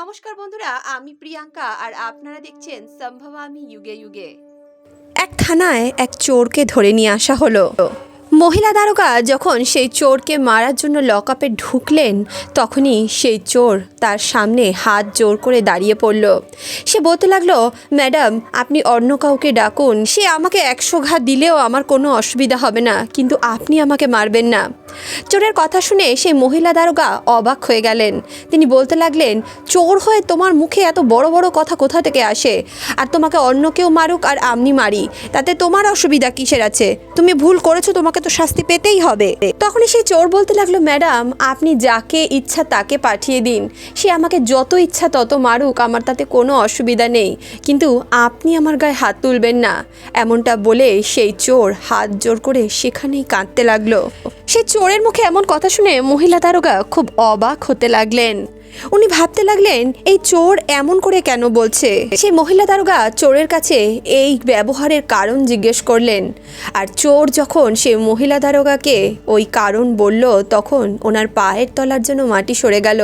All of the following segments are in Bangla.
নমস্কার বন্ধুরা, আমি প্রিয়াঙ্কা আর আপনারা দেখছেন সম্ভবা আমি যুগে যুগে। এক থানায় এক চোরকে ধরে নিয়ে আসা হলো। মহিলা দারোগা যখন সেই চোরকে মারার জন্য লকআপে ঢুকলেন, তখনই সেই চোর তার সামনে হাত জোর করে দাঁড়িয়ে পড়ল। সে বলতে লাগল, ম্যাডাম, আপনি অন্য কাউকে ডাকুন। সে আমাকে একশো ঘা দিলেও আমার কোনো অসুবিধা হবে না, কিন্তু আপনি আমাকে মারবেন না। চোরের কথা শুনে সেই মহিলা দারোগা অবাক হয়ে গেলেন। তিনি বলতে লাগলেন, চোর হয়ে তোমার মুখে এত বড় বড় কথা কোথা থেকে আসে? আর তোমাকে অন্য কেউ মারুক আর আমি মারি, তাতে তোমার অসুবিধা কিসের আছে? তুমি ভুল করেছ, তোমাকে তো শাস্তি পেতেই হবে। তখনই সেই চোর বলতে লাগল, ম্যাডাম, আপনি যাকে ইচ্ছা তাকে পাঠিয়ে দিন। সে আমাকে যত ইচ্ছা তত মারুক, আমার তাতে কোনো অসুবিধা নেই। কিন্তু আপনি আমার গায়ে হাত তুলবেন না। এমনটা বলে সেই চোর হাত জোর করে সেখানেই কাঁদতে লাগল। সেই চোরের মুখে এমন কথা শুনে মহিলা দারোগা খুব অবাক হতে লাগলেন। উনি ভাবতে লাগলেন, এই চোর এমন করে কেন বলছে? সেই মহিলা দারোগা চোরের কাছে এই ব্যবহারের কারণ জিজ্ঞেস করলেন। আর চোর যখন সে মহিলা দারোগাকে ওই কারণ বলল, তখন ওনার পায়ের তলার জন্য মাটি সরে গেল।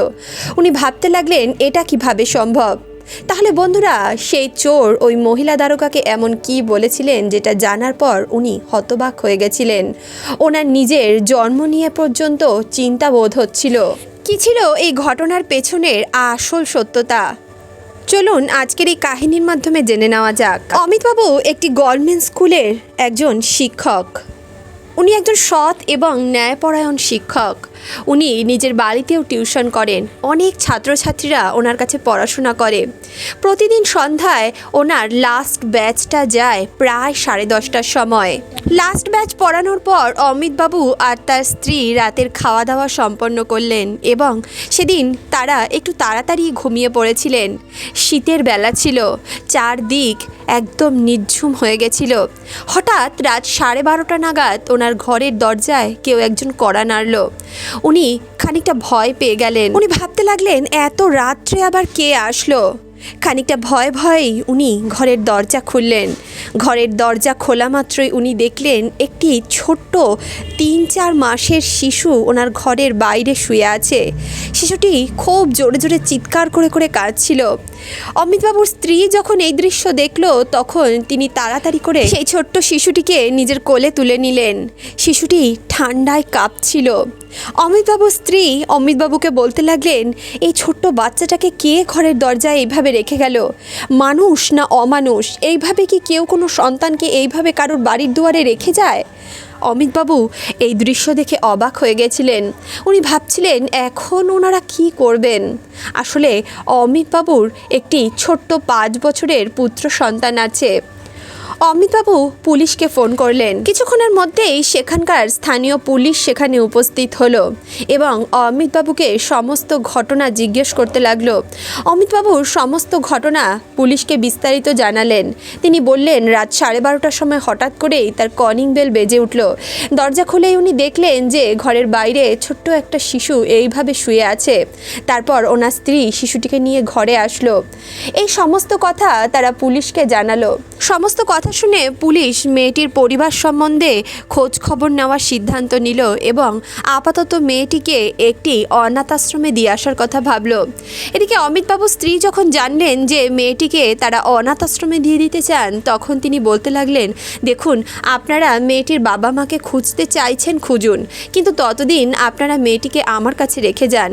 উনি ভাবতে লাগলেন, এটা কীভাবে সম্ভব? তাহলে বন্ধুরা, সেই চোর ওই মহিলা দারোগাকে এমন কি বলেছিলেন যেটা জানার পর উনি হতবাক হয়ে গেছিলেন? ওনার নিজের জন্ম নিয়ে পর্যন্ত চিন্তা বোধ হচ্ছিল। কি ছিল এই ঘটনার পেছনের আসল সত্যতা? চলুন, আজকের এই কাহিনীর মাধ্যমে জেনে নেওয়া যাক। অমিতবাবু একটি গভর্নমেন্ট স্কুলের একজন শিক্ষক। উনি একজন সৎ এবং ন্যায়পরায়ণ শিক্ষক। উনি নিজের বাড়িতেও টিউশন করেন। অনেক ছাত্রছাত্রীরা ওনার কাছে পড়াশোনা করে। প্রতিদিন সন্ধ্যায় ওনার লাস্ট ব্যাচটা যায় প্রায় সাড়ে দশটার সময়। লাস্ট ব্যাচ পড়ানোর পর অমিতবাবু আর তার স্ত্রী রাতের খাওয়া দাওয়া সম্পন্ন করলেন এবং সেদিন তারা একটু তাড়াতাড়ি ঘুমিয়ে পড়েছিলেন। শীতের বেলা ছিল, চারদিক একদম নির্ঝুম হয়ে গেছিল। হঠাৎ রাত সাড়ে বারোটা নাগাদ ওনার ঘরের দরজায় কেউ একজন কড়া নাড়ল। উনি খানিকটা ভয় পেয়ে গেলেন। উনি ভাবতে লাগলেন, এত রাত্রে আবার কে আসলো? খানিকটা ভয় ভয়েই উনি ঘরের দরজা খুললেন। ঘরের দরজা খোলা মাত্রই উনি দেখলেন, একটি ছোট্ট তিন চার মাসের শিশু ওনার ঘরের বাইরে শুয়ে আছে। শিশুটি খুব জোরে জোরে চিৎকার করে করে কাঁদছিল। অমিতবাবুর স্ত্রী যখন এই দৃশ্য দেখল, তখন তিনি তাড়াতাড়ি করে সেই ছোট্ট শিশুটিকে নিজের কোলে তুলে নিলেন। শিশুটি ঠান্ডায় কাঁপছিল। অমিতবাবুর স্ত্রী অমিতবাবুকে বলতে লাগলেন, এই ছোট্ট বাচ্চাটাকে কে ঘরের দরজায় এইভাবে রেখে গেল? মানুষ না অমানুষ? এইভাবে কি কেউ কোনো সন্তানকে এইভাবে কারোর বাড়ির দুয়ারে রেখে যায়? অমিতবাবু এই দৃশ্য দেখে অবাক হয়ে গেছিলেন। উনি ভাবছিলেন, এখন ওনারা কি করবেন? আসলে অমিতবাবুর একটি ছোট্ট পাঁচ বছরের পুত্র সন্তান আছে। অমিতবাবু পুলিশকে ফোন করলেন। কিছুক্ষণের মধ্যেই সেখানকার স্থানীয় পুলিশ সেখানে উপস্থিত হলো এবং অমিতবাবুকে সমস্ত ঘটনা জিজ্ঞেস করতে লাগল। অমিতবাবুর সমস্ত ঘটনা পুলিশকে বিস্তারিত জানালেন। তিনি বললেন, রাত সাড়ে বারোটার সময় হঠাৎ করেই তার কলিং বেল বেজে উঠল। দরজা খুলেই উনি দেখলেন যে ঘরের বাইরে ছোট্ট একটা শিশু এইভাবে শুয়ে আছে। তারপর ওনার স্ত্রী শিশুটিকে নিয়ে ঘরে আসলো। এই সমস্ত কথা তারা পুলিশকে জানালো। সমস্ত কথা শুনে পুলিশ মেয়েটির পরিবার সম্বন্ধে খোঁজ খবর নেওয়ার সিদ্ধান্ত নিল এবং আপাতত মেয়েটিকে একটি অনাথ আশ্রমে দিয়ে আসার কথা ভাবলো। এদিকে অমিতবাবুর স্ত্রী যখন জানলেন যে মেয়েটিকে তারা অনাথ আশ্রমে দিয়ে দিতে চান, তখন তিনি বলতে লাগলেন, দেখুন, আপনারা মেয়েটির বাবা মাকে খুঁজতে চাইছেন খুঁজুন, কিন্তু ততদিন আপনারা মেয়েটিকে আমার কাছে রেখে যান।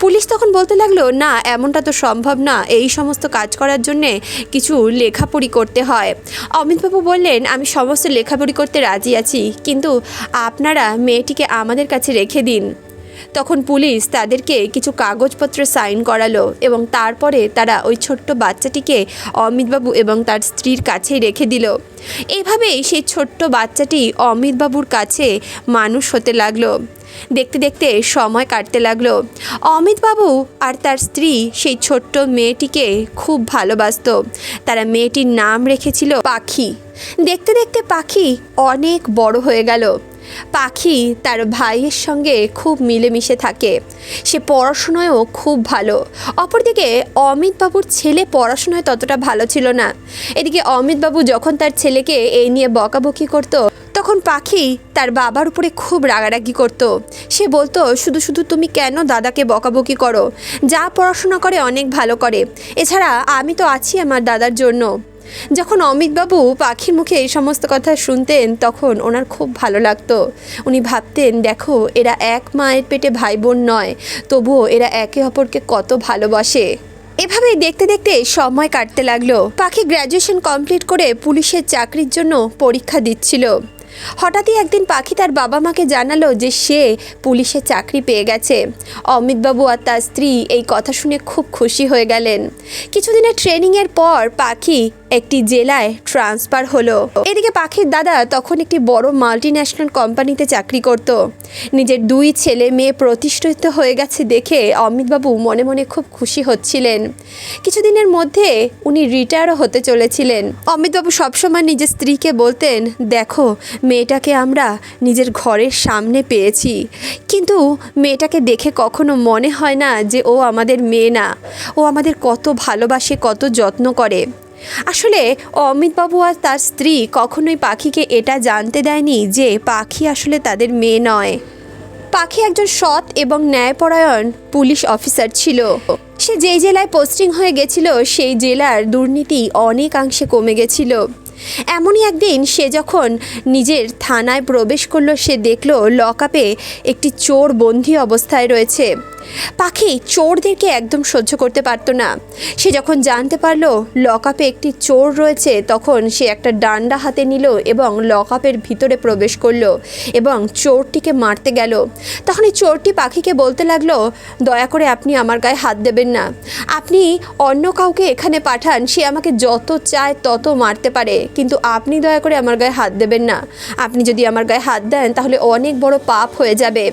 পুলিশ তখন বলতে লাগল, না, এমনটা তো সম্ভব না। এই সমস্ত কাজ করার জন্যে কিছু লেখাপড়ি করতে হয়। অমিতবাবু বললেন, আমি সমস্ত লেখাপড়ি করতে রাজি আছি, কিন্তু আপনারা মেয়েটিকে আমাদের কাছে রেখে দিন। তখন পুলিশ তাদেরকে কিছু কাগজপত্র সাইন করালো এবং তারপরে তারা ওই ছোট্ট বাচ্চাটিকে অমিতবাবু এবং তার স্ত্রীর কাছেই রেখে দিল। এইভাবেই সেই ছোট্ট বাচ্চাটি অমিতবাবুর কাছে মানুষ হতে লাগল। দেখতে দেখতে সময় কাটতে লাগল। অমিতবাবু আর তার স্ত্রী সেই ছোট্ট মেয়েটিকে খুব ভালোবাসতো। তারা মেয়েটির নাম রেখেছিল পাখি। দেখতে দেখতে পাখি অনেক বড় হয়ে গেল। পাখি তার ভাইয়ের সঙ্গে খুব মিলেমিশে থাকে। সে পড়াশোনায়ও খুব ভালো। অপরদিকে অমিতবাবুর ছেলে পড়াশোনায় ততটা ভালো ছিল না। এদিকে অমিতবাবু যখন তার ছেলেকে এই নিয়ে বকাবকি করতো তখন পাখি তার বাবার উপরে খুব রাগারাগি করত। সে বলতো, শুধু শুধু তুমি কেন দাদাকে বকাবকি করো? যা পড়াশোনা করে অনেক ভালো করে। এছাড়া আমি তো আছি আমার দাদার জন্য। যখন অমিতবাবু পাখির মুখে এই সমস্ত কথা শুনতেন, তখন ওনার খুব ভালো লাগতো। উনি ভাবতেন, দেখো, এরা এক মায়ের পেটে ভাই বোন নয়, তবুও এরা একে অপরকে কত ভালোবাসে। এভাবেই দেখতে দেখতে সময় কাটতে লাগল। পাখি গ্র্যাজুয়েশন কমপ্লিট করে পুলিশের চাকরির জন্য পরীক্ষা দিচ্ছিল। হঠাৎই একদিন পাখি তার বাবা মাকে জানালো যে সে পুলিশে চাকরি পেয়ে গেছে। অমিতবাবু আর তার স্ত্রী এই কথা শুনে খুব খুশি হয়ে গেলেন। কিছুদিনের ট্রেনিংয়ের পর পাখি একটি জেলায় ট্রান্সফার হলো। এদিকে পাখির দাদা তখন একটি বড় মাল্টি ন্যাশনাল কোম্পানিতে চাকরি করত। নিজের দুই ছেলে মেয়ে প্রতিষ্ঠিত হয়ে গেছে দেখে অমিতবাবু মনে মনে খুব খুশি হচ্ছিলেন। কিছুদিনের মধ্যে উনি রিটায়ারও হতে চলেছিলেন। অমিতবাবু সবসময় নিজের স্ত্রীকে বলতেন, দেখো, মেয়েটাকে আমরা নিজের ঘরের সামনে পেয়েছি। কিন্তু মেয়েটাকে দেখে কখনো মনে হয় না যে ও আমাদের মেয়ে না। ও আমাদের কত ভালোবাসে, কত যত্ন করে। আসলে অমিতবাবু আর তার স্ত্রী কখনোই পাখিকে এটা জানতে দেয়নি যে পাখি আসলে তাদের মেয়ে নয়। পাখি একজন সৎ এবং ন্যায়পরায়ণ পুলিশ অফিসার ছিল। সে যেই জেলায় পোস্টিং হয়ে গেছিল, সেই জেলার দুর্নীতি অনেকাংশে কমে গেছিল। এমনই একদিন সে যখন নিজের থানায় প্রবেশ করল, সে দেখল লকআপে একটি চোর বন্দি অবস্থায় রয়েছে। পাখি চোরদেরকে একদম সহ্য করতে পারতো না। সে যখন জানতে পারল লকআপে একটি চোর রয়েছে, তখন সে একটা ডান্ডা হাতে নিল এবং লকআপের ভিতরে প্রবেশ করল এবং চোরটিকে মারতে গেল। তখন এই চোরটি পাখিকে বলতে লাগল, দয়া করে আপনি আমার গায়ে হাত দেবেন না। আপনি অন্য কাউকে এখানে পাঠান, সে আমাকে যত চায় তত মারতে পারে। কিন্তু আপনি দয়া করে আমার গায়ে হাত দেবেন না। আপনি যদি আমার গায়ে হাত দেন, তাহলে অনেক বড় পাপ হয়ে যাবে।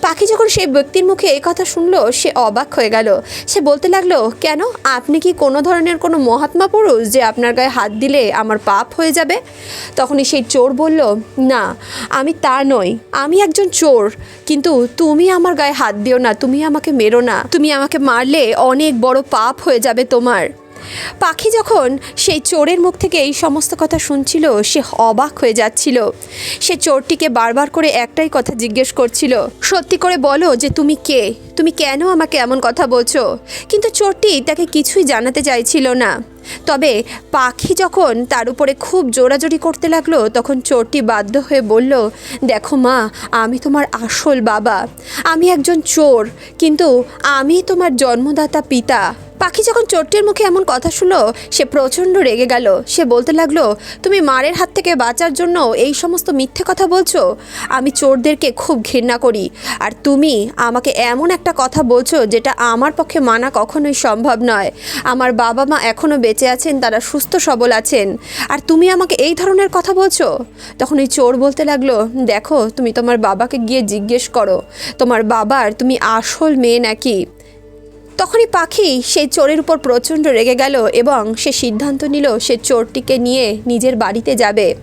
পাখি যখন সেই ব্যক্তির মুখে এই কথা শুনলো, সে অবাক হয়ে গেল। সে বলতে লাগল, কেন? আপনি কি কোনো ধরনের কোনো মহাত্মা পুরুষ যে আপনার গায়ে হাত দিলে আমার পাপ হয়ে যাবে? তখনই সেই চোর বলল, না, আমি তা নই। আমি একজন চোর। কিন্তু তুমি আমার গায়ে হাত দিও না, তুমি আমাকে মেরো না। তুমি আমাকে মারলে অনেক বড় পাপ হয়ে যাবে তোমার। পাখি যখন সেই চোরের মুখ থেকে এই সমস্ত কথা শুনছিল, সে অবাক হয়ে যাচ্ছিল। সে চোরটিকে বারবার করে একটাই কথা জিজ্ঞেস করছিল, সত্যি করে বলো যে তুমি কে? তুমি কেন আমাকে এমন কথা বলছো? কিন্তু চোরটি তাকে কিছুই জানাতে চাইছিল না। তবে পাখি যখন তার উপরে খুব জোরাজোরি করতে লাগল, তখন চোরটি বাধ্য হয়ে বলল, দেখো মা, আমি তোমার আসল বাবা। আমি একজন চোর, কিন্তু আমি তোমার জন্মদাতা পিতা। পাখি যখন চোরটির মুখে এমন কথা শুনলো, সে প্রচণ্ড রেগে গেল। সে বলতে লাগল, তুমি মারের হাত থেকে বাঁচার জন্য এই সমস্ত মিথ্যে কথা বলছো? আমি চোরদেরকে খুব ঘৃণা করি। আর তুমি আমাকে এমন একটা কথা বলছো যেটা আমার পক্ষে মানা কখনোই সম্ভব নয়। আমার বাবা মা এখনও বেঁচে আছেন, তারা সুস্থ সবল আছেন। আর তুমি আমাকে এই ধরনের কথা বলছো? তখন এই চোর বলতে লাগল, দেখো, তুমি তোমার বাবাকে গিয়ে জিজ্ঞেস করো। তোমার বাবার, তুমি আসল মেয়ে নাকি? তখনই পাখি সেই চোরের উপর প্রচণ্ড রেগে গেল এবং সে সিদ্ধান্ত নিল সে চোরটিকে নিয়ে নিজের বাড়িতে যাবে।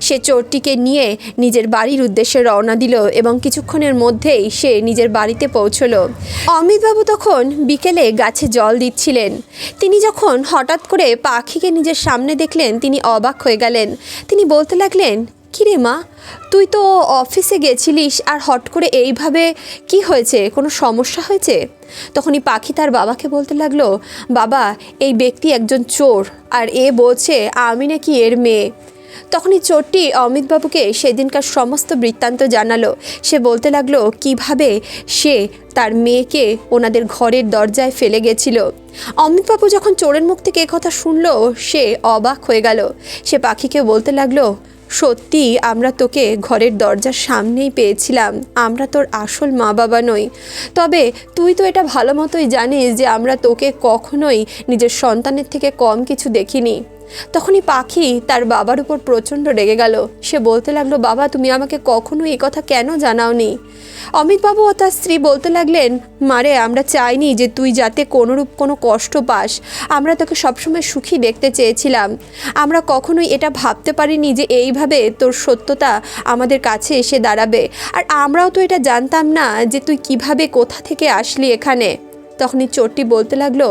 সে চোরটিকে নিয়ে নিজের বাড়ির উদ্দেশ্যে রওনা দিল এবং কিছুক্ষণের মধ্যেই সে নিজের বাড়িতে পৌঁছলো। অমিতবাবু তখন বিকেলে গাছে জল দিচ্ছিলেন। তিনি যখন হঠাৎ করে পাখিকে নিজের সামনে দেখলেন, তিনি অবাক হয়ে গেলেন। তিনি বলতে লাগলেন কিরে মা? তুই তো অফিসে গেছিলিস আর হট করে এইভাবে কি হয়েছে? কোনো সমস্যা হয়েছে? তখনই পাখি তার বাবাকে বলতে লাগল, বাবা, এই ব্যক্তি একজন চোর আর এ বলছে আমি নাকি এর মেয়ে। তখনই চোরটি অমিতবাবুকে সেদিনকার সমস্ত বৃত্তান্ত জানালো। সে বলতে লাগল, কীভাবে সে তার মেয়েকে ওনাদের ঘরের দরজায় ফেলে গেছিল? অমিতবাবু যখন চোরের মুখ থেকে কথা শুনলো, সে অবাক হয়ে গেল। সে পাখিকে বলতে লাগল সত্যি, আমরা তোকে ঘরের দরজার সামনেই পেয়েছিলাম। আমরা তোর আসল মা বাবা নই। তবে তুই তো এটা ভালো মতোই জানিস যে আমরা তোকে কখনোই নিজের সন্তানের থেকে কম কিছু দেখিনি। তখনই পাখি তার বাবার উপর প্রচণ্ড রেগে গেল। সে বলতে লাগল, বাবা, তুমি আমাকে কখনো এই কথা কেন জানাওনি? অমিতবাবু ও তার স্ত্রী বলতে লাগলেন, মারে, আমরা চাইনি যে তুই যাতে কোনোরূপ কোনো কষ্ট পাস। আমরা তোকে সবসময় সুখী দেখতে চেয়েছিলাম। আমরা কখনোই এটা ভাবতে পারিনি যে এইভাবে তোর সত্যতা আমাদের কাছে এসে দাঁড়াবে। আর আমরাও তো এটা জানতাম না যে তুই কীভাবে কোথা থেকে আসলি এখানে? তখনই চোরটি বলতে লাগল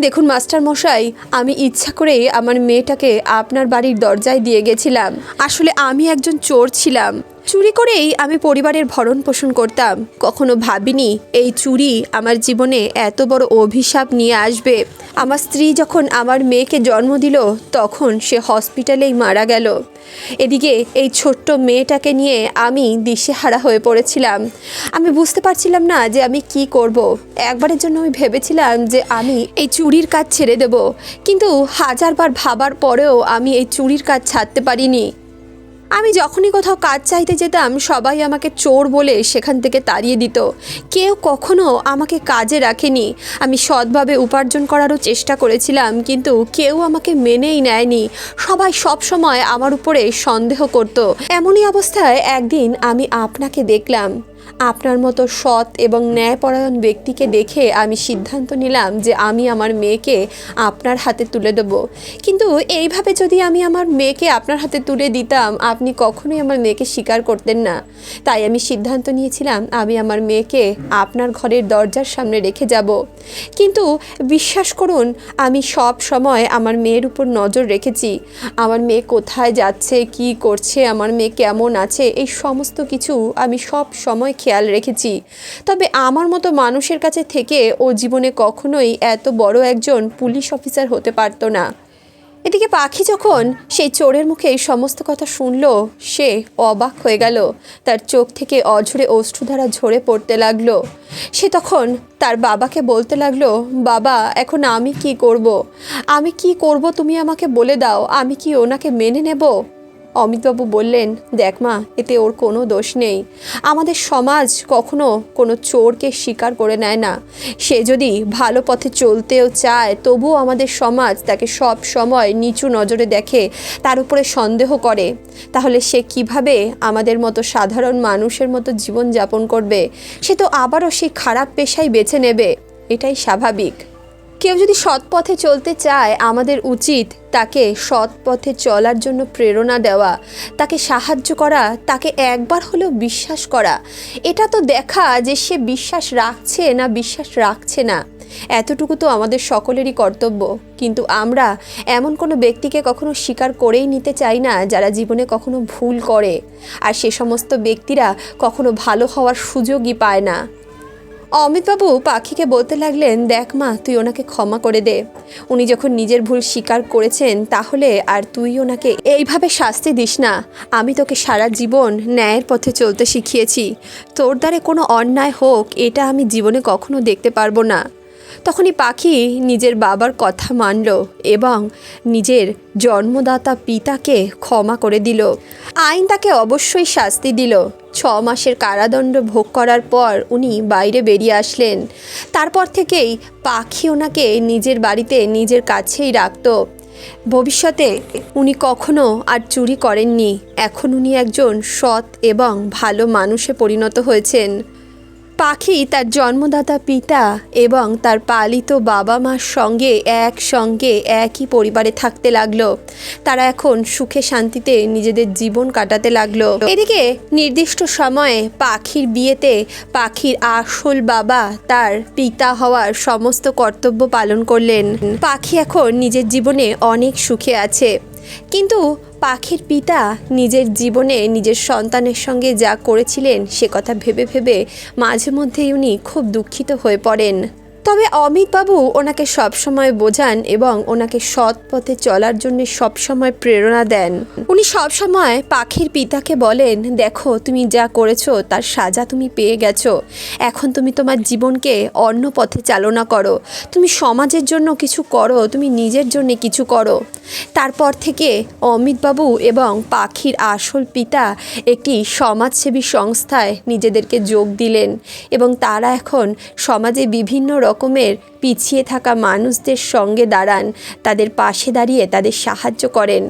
দেখুন, মাস্টার মশাই, আমি ইচ্ছা করেই আমার মেয়েটাকে আপনার বাড়ির দরজায় দিয়ে গেছিলাম। আসলে আমি একজন চোর ছিলাম। চুরি করেই আমি পরিবারের ভরণ পোষণ করতাম। কখনো ভাবিনি এই চুরি আমার জীবনে এত বড় অভিশাপ নিয়ে আসবে। আমার স্ত্রী যখন আমার মেয়েকে জন্ম দিল, তখন সে হসপিটালেই মারা গেল। এদিকে এই ছোট্ট মেয়েটাকে নিয়ে আমি দিশেহারা হয়ে পড়েছিলাম। আমি বুঝতে পারছিলাম না যে আমি কি করব। একবারের জন্য আমি ভেবেছিলাম যে আমি এই চুরির কাজ ছেড়ে দেব। কিন্তু হাজারবার ভাবার পরেও আমি এই চুরির কাজ ছাড়তে পারিনি। আমি যখনই কোথাও কাজ চাইতে যেতাম, সবাই আমাকে চোর বলে সেখান থেকে তাড়িয়ে দিত। কেউ কখনো আমাকে কাজে রাখেনি। আমি সৎভাবে উপার্জন করারও চেষ্টা করেছিলাম, কিন্তু কেউ আমাকে মেনেই নেয়নি। সবাই সব সময় আমার উপরে সন্দেহ করত। এমনই অবস্থায় একদিন আমি আপনাকে দেখলাম। আপনার মতো সৎ এবং ন্যায়পরায়ণ ব্যক্তিকে দেখে আমি সিদ্ধান্ত নিলাম যে আমি আমার মেয়েকে আপনার হাতে তুলে দেব। কিন্তু এইভাবে যদি আমি আমার মেয়েকে আপনার হাতে তুলে দিতাম, আপনি কখনোই আমার মেয়েকে স্বীকার করতেন না। তাই আমি সিদ্ধান্ত নিয়েছিলাম, আমি আমার মেয়েকে আপনার ঘরের দরজার সামনে রেখে যাব। কিন্তু বিশ্বাস করুন, আমি সব সময় আমার মেয়ের উপর নজর রেখেছি। আমার মেয়ে কোথায় যাচ্ছে, কি করছে, আমার মেয়ে কেমন আছে, এই সমস্ত কিছু আমি সব সময় খেয়াল রেখেছি। তবে আমার মতো মানুষের কাছে থেকে ও জীবনে কখনোই এত বড় একজন পুলিশ অফিসার হতে পারতো না। এদিকে পাখি যখন সেই চোরের মুখে এই সমস্ত কথা শুনল, সে অবাক হয়ে গেল। তার চোখ থেকে অঝরে অশ্রুধারা ঝরে পড়তে লাগল। সে তখন তার বাবাকে বলতে লাগল, বাবা, এখন আমি কি করব। আমি কি করব তুমি আমাকে বলে দাও? আমি কি ওনাকে মেনে নেব? অমিতবাবু বললেন, দেখ মা, এতে ওর কোনো দোষ নেই। আমাদের সমাজ কখনো কোনো চোরকে স্বীকার করে নেয় না। সে যদি ভালো পথে চলতেও চায়, তবুও আমাদের সমাজ তাকে সব সময় নিচু নজরে দেখে, তার উপরে সন্দেহ করে। তাহলে সে কীভাবে আমাদের মতো সাধারণ মানুষের মতো জীবন যাপন করবে? সে তো আবারও সেই খারাপ পেশাই বেছে নেবে। এটাই স্বাভাবিক। কেউ যদি সৎ পথে চলতে চায়, আমাদের উচিত তাকে সৎ পথে চলার জন্য প্রেরণা দেওয়া, তাকে সাহায্য করা, তাকে একবার হলেও বিশ্বাস করা। এটা তো দেখা যে সে বিশ্বাস রাখছে না বিশ্বাস রাখছে না। এতটুকু তো আমাদের সকলেরই কর্তব্য। কিন্তু আমরা এমন কোনো ব্যক্তিকে কখনো স্বীকার করেই নিতে চাই না, যারা জীবনে কখনো ভুল করে। আর সে সমস্ত ব্যক্তিরা কখনো ভালো হওয়ার সুযোগই পায় না। অমিতবাবু পাখিকে বলতে লাগলেন, দেখ মা, তুই ওনাকে ক্ষমা করে দে। উনি যখন নিজের ভুল স্বীকার করেছেন, তাহলে আর তুই ওনাকে এইভাবে শাস্তি দিস না। আমি তোকে সারা জীবন ন্যায়ের পথে চলতে শিখিয়েছি। তোর দ্বারে কোনো অন্যায় হোক, এটা আমি জীবনে কখনো দেখতে পারব না। তখনই পাখি নিজের বাবার কথা মানল এবং নিজের জন্মদাতা পিতাকে ক্ষমা করে দিল। আইন তাকে অবশ্যই শাস্তি দিল। ছ মাসের কারাদণ্ড ভোগ করার পর উনি বাইরে বেরিয়ে আসলেন। তারপর থেকেই পাখি ওনাকে নিজের বাড়িতে নিজের কাছেই রাখত। ভবিষ্যতে উনি কখনো আর চুরি করেননি। এখন উনি একজন সৎ এবং ভালো মানুষে পরিণত হয়েছেন। পাখি তার জন্মদাতা পিতা এবং তার পালিত বাবা মার সঙ্গে একসঙ্গে একই পরিবারে থাকতে লাগল। তারা এখন সুখে শান্তিতে নিজেদের জীবন কাটাতে লাগল। এদিকে নির্দিষ্ট সময়ে পাখির বিয়েতে পাখির আসল বাবা তার পিতা হওয়ার সমস্ত কর্তব্য পালন করলেন। পাখি এখন নিজের জীবনে অনেক সুখে আছে। কিন্তু পাখির পিতা নিজের জীবনে নিজের সন্তানের সঙ্গে যা করেছিলেন সে কথা ভেবে ভেবে মাঝে মধ্যেই উনি খুব দুঃখিত হয়ে পড়েন। তবে অমিতবাবু ওনাকে সবসময় বোঝান এবং ওনাকে সৎ পথে চলার জন্য সবসময় প্রেরণা দেন। উনি সবসময় পাখির পিতাকে বলেন, দেখো, তুমি যা করেছ, তার সাজা তুমি পেয়ে গেছো। এখন তুমি তোমার জীবনকে অন্য পথে চালনা করো। তুমি সমাজের জন্য কিছু করো, তুমি নিজের জন্য কিছু করো। তারপর থেকে অমিতবাবু এবং পাখির আসল পিতা একটি সমাজসেবী সংস্থায় নিজেদেরকে যোগ দিলেন এবং তারা এখন সমাজে বিভিন্ন রকমের পিছিয়ে থাকা মানুষদের সঙ্গে দাঁড়ান তাদের পাশে দাঁড়িয়ে তাদের সাহায্য করেন।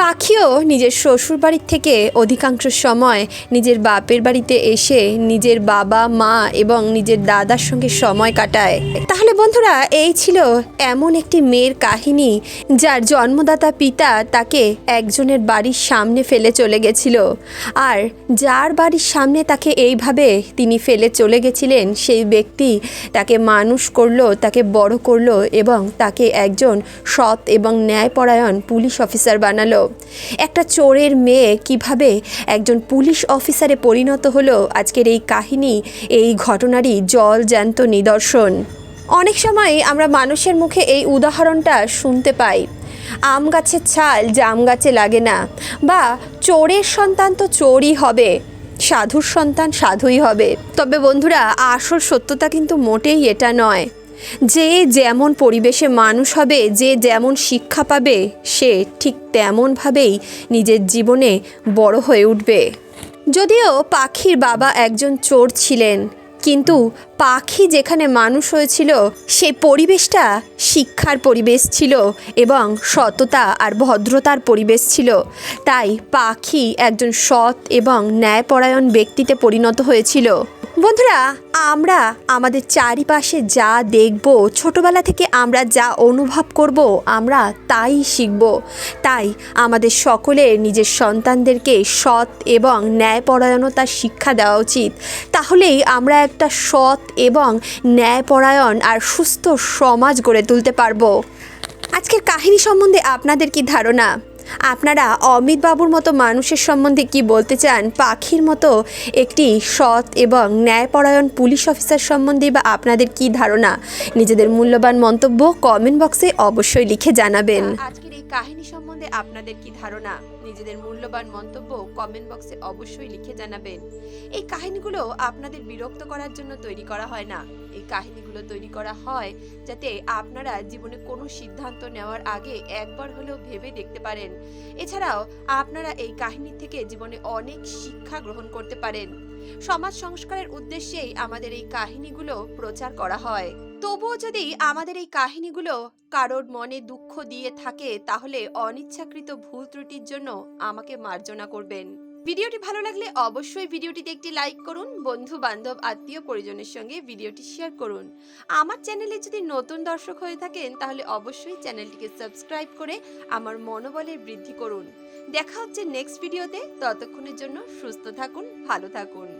পাখিও নিজের শ্বশুর বাড়ির থেকে অধিকাংশ সময় নিজের বাপের বাড়িতে এসে নিজের বাবা, মা এবং নিজের দাদার সঙ্গে সময় কাটায়। তাহলে বন্ধুরা, এই ছিল এমন একটি মেয়ের কাহিনী যার জন্মদাতা পিতা তাকে একজনের বাড়ির সামনে ফেলে চলে গেছিল। আর যার বাড়ির সামনে তাকে এইভাবে তিনি ফেলে চলে গেছিলেন, সেই ব্যক্তি তাকে মানুষ করল, তাকে বড় করল এবং তাকে একজন সৎ এবং ন্যায়পরায়ণ পুলিশ অফিসার বানালো। একটা চোরের মেয়ে কীভাবে একজন পুলিশ অফিসারে পরিণত হলো আজকের এই কাহিনী, এই ঘটনারই জল জ্যান্ত নিদর্শন। অনেক সময় আমরা মানুষের মুখে এই উদাহরণটা শুনতে পাই। আম গাছের ছাল জাম গাছে লাগে না বা চোরের সন্তান তো চোরই হবে, সাধুর সন্তান সাধুই হবে। তবে বন্ধুরা, আসল সত্যতা কিন্তু মোটেই এটা নয়। যে যেমন পরিবেশে মানুষ হবে, যে যেমন শিক্ষা পাবে, সে ঠিক তেমনভাবেই নিজের জীবনে বড় হয়ে উঠবে। যদিও পাখির বাবা একজন চোর ছিলেন, কিন্তু পাখি যেখানে মানুষ হয়েছিল সেই পরিবেশটা শিক্ষার পরিবেশ ছিল এবং সততা আর ভদ্রতার পরিবেশ ছিল। তাই পাখি একজন সৎ এবং ন্যায়পরায়ণ ব্যক্তিতে পরিণত হয়েছিল। বন্ধুরা, আমরা আমাদের চারিপাশে যা দেখব, ছোটবেলা থেকে আমরা যা অনুভব করব, আমরা তাই শিখব। তাই আমাদের সকলের নিজের সন্তানদেরকে সৎ এবং ন্যায়পরায়ণতার শিক্ষা দেওয়া উচিত। তাহলেই আমরা একটা সৎ এবং ন্যায়পরায়ণ আর সুস্থ সমাজ গড়ে তুলতে পারব। আজকের কাহিনী সম্বন্ধে আপনাদের কি ধারণা? আপনারা অমিতবাবুর মতো মানুষের সম্বন্ধে কি বলতে চান? পাখির মতো একটি সৎ এবং ন্যায়পরায়ণ পুলিশ অফিসার সম্বন্ধে বা আপনাদের কি ধারণা? নিজেদের মূল্যবান মন্তব্য কমেন্ট বক্সে অবশ্যই লিখে জানাবেন। কাহিনী সম্বন্ধে আপনাদের কি ধারণা? নিজেদের মূল্যবান মন্তব্য কমেন্ট বক্সে অবশ্যই লিখে জানাবেন। এই কাহিনীগুলো আপনাদের বিরক্ত করার জন্য তৈরি করা হয় না। এই কাহিনীগুলো তৈরি করা হয় যাতে আপনারা জীবনে কোনো সিদ্ধান্ত নেওয়ার আগে একবার হলেও ভেবে দেখতে পারেন। এছাড়াও আপনারা এই কাহিনী থেকে জীবনে অনেক শিক্ষা গ্রহণ করতে পারেন। সমাজ সংস্কারের উদ্দেশ্যেই আমাদের এই কাহিনীগুলো প্রচার করা হয়। তবুও যদি আমাদের এই কাহিনীগুলো কারোর মনে দুঃখ দিয়ে থাকে, তাহলে অনিচ্ছাকৃত ভুল ত্রুটির জন্য আমাকে মার্জনা করবেন। ভিডিওটি ভালো লাগলে অবশ্যই ভিডিওটিতে একটি লাইক করুন বন্ধু বান্ধব আত্মীয় পরিজনের সঙ্গে ভিডিওটি শেয়ার করুন। আমার চ্যানেলে যদি নতুন দর্শক হয়ে থাকেন, তাহলে অবশ্যই চ্যানেলটিকে সাবস্ক্রাইব করে আমার মনোবলের বৃদ্ধি করুন। দেখা হচ্ছে নেক্সট ভিডিওতে, ততক্ষণের জন্য সুস্থ থাকুন, ভালো থাকুন।